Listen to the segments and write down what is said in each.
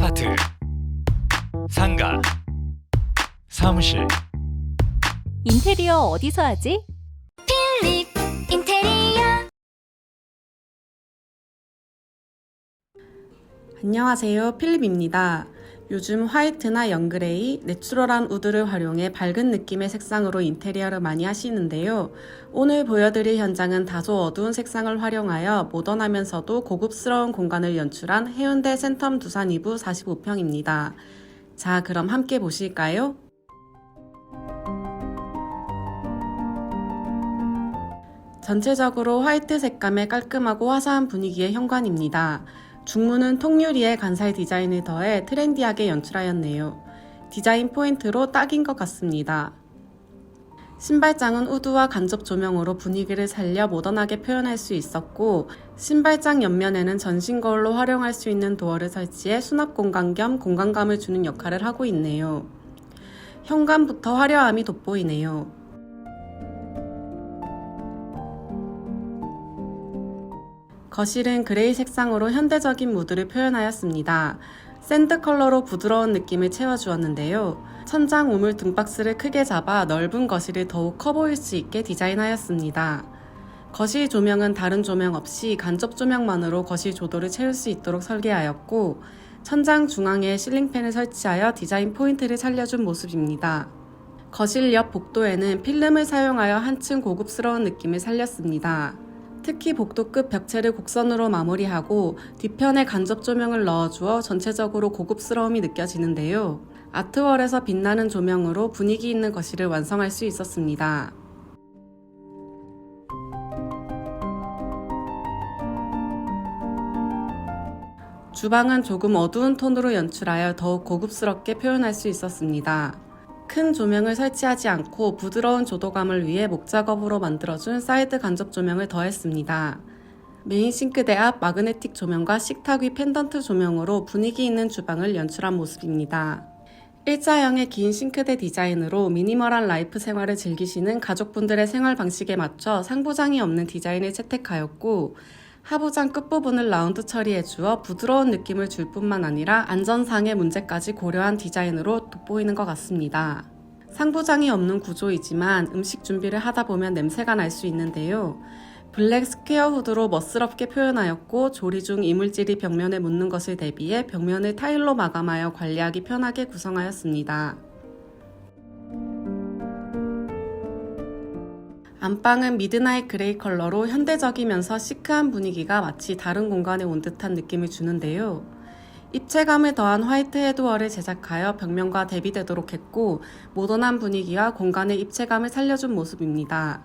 아파트, 상가, 사무실, 인테리어 어디서 하지? 필립 인테리어 안녕하세요. 필립입니다. 요즘 화이트나 영그레이, 내추럴한 우드를 활용해 밝은 느낌의 색상으로 인테리어를 많이 하시는데요. 오늘 보여드릴 현장은 다소 어두운 색상을 활용하여 모던하면서도 고급스러운 공간을 연출한 해운대 센텀 두산 2부 45평입니다. 자, 그럼 함께 보실까요? 전체적으로 화이트 색감의 깔끔하고 화사한 분위기의 현관입니다. 중문은 통유리에 간살 디자인을 더해 트렌디하게 연출하였네요. 디자인 포인트로 딱인 것 같습니다. 신발장은 우드와 간접 조명으로 분위기를 살려 모던하게 표현할 수 있었고, 신발장 옆면에는 전신 거울로 활용할 수 있는 도어를 설치해 수납 공간 겸 공간감을 주는 역할을 하고 있네요. 현관부터 화려함이 돋보이네요. 거실은 그레이 색상으로 현대적인 무드를 표현하였습니다. 샌드 컬러로 부드러운 느낌을 채워주었는데요. 천장 우물 등박스를 크게 잡아 넓은 거실을 더욱 커 보일 수 있게 디자인하였습니다. 거실 조명은 다른 조명 없이 간접 조명만으로 거실 조도를 채울 수 있도록 설계하였고, 천장 중앙에 실링팬을 설치하여 디자인 포인트를 살려준 모습입니다. 거실 옆 복도에는 필름을 사용하여 한층 고급스러운 느낌을 살렸습니다. 특히 복도끝 벽체를 곡선으로 마무리하고 뒤편에 간접 조명을 넣어주어 전체적으로 고급스러움이 느껴지는데요. 아트월에서 빛나는 조명으로 분위기 있는 거실을 완성할 수 있었습니다. 주방은 조금 어두운 톤으로 연출하여 더욱 고급스럽게 표현할 수 있었습니다. 큰 조명을 설치하지 않고 부드러운 조도감을 위해 목작업으로 만들어준 사이드 간접 조명을 더했습니다. 메인 싱크대 앞 마그네틱 조명과 식탁 위 펜던트 조명으로 분위기 있는 주방을 연출한 모습입니다. 일자형의 긴 싱크대 디자인으로 미니멀한 라이프 생활을 즐기시는 가족분들의 생활 방식에 맞춰 상부장이 없는 디자인을 채택하였고, 하부장 끝부분을 라운드 처리해 주어 부드러운 느낌을 줄 뿐만 아니라 안전상의 문제까지 고려한 디자인으로 돋보이는 것 같습니다. 상부장이 없는 구조이지만 음식 준비를 하다 보면 냄새가 날 수 있는데요. 블랙 스퀘어 후드로 멋스럽게 표현하였고 조리 중 이물질이 벽면에 묻는 것을 대비해 벽면을 타일로 마감하여 관리하기 편하게 구성하였습니다. 안방은 미드나잇 그레이 컬러로 현대적이면서 시크한 분위기가 마치 다른 공간에 온 듯한 느낌을 주는데요. 입체감을 더한 화이트 헤드월을 제작하여 벽면과 대비되도록 했고 모던한 분위기와 공간의 입체감을 살려준 모습입니다.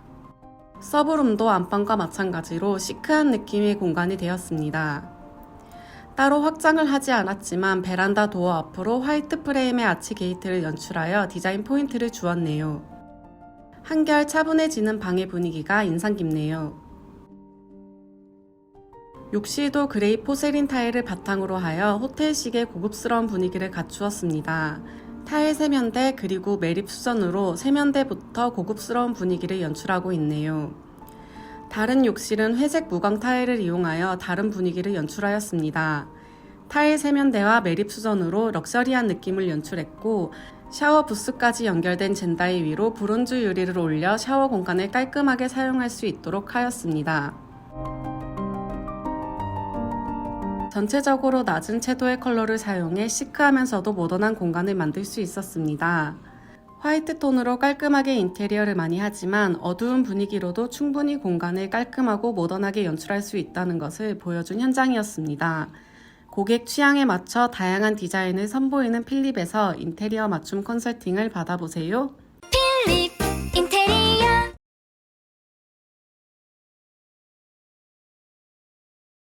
서브룸도 안방과 마찬가지로 시크한 느낌의 공간이 되었습니다. 따로 확장을 하지 않았지만 베란다 도어 앞으로 화이트 프레임의 아치 게이트를 연출하여 디자인 포인트를 주었네요. 한결 차분해지는 방의 분위기가 인상 깊네요. 욕실도 그레이 포세린 타일을 바탕으로 하여 호텔식의 고급스러운 분위기를 갖추었습니다. 타일 세면대 그리고 매립 수전으로 세면대부터 고급스러운 분위기를 연출하고 있네요. 다른 욕실은 회색 무광 타일을 이용하여 다른 분위기를 연출하였습니다. 타일 세면대와 매립 수전으로 럭셔리한 느낌을 연출했고 샤워 부스까지 연결된 젠다이 위로 브론즈 유리를 올려 샤워 공간을 깔끔하게 사용할 수 있도록 하였습니다. 전체적으로 낮은 채도의 컬러를 사용해 시크하면서도 모던한 공간을 만들 수 있었습니다. 화이트 톤으로 깔끔하게 인테리어를 많이 하지만 어두운 분위기로도 충분히 공간을 깔끔하고 모던하게 연출할 수 있다는 것을 보여준 현장이었습니다. 고객 취향에 맞춰 다양한 디자인을 선보이는 필립에서 인테리어 맞춤 컨설팅을 받아보세요. 필립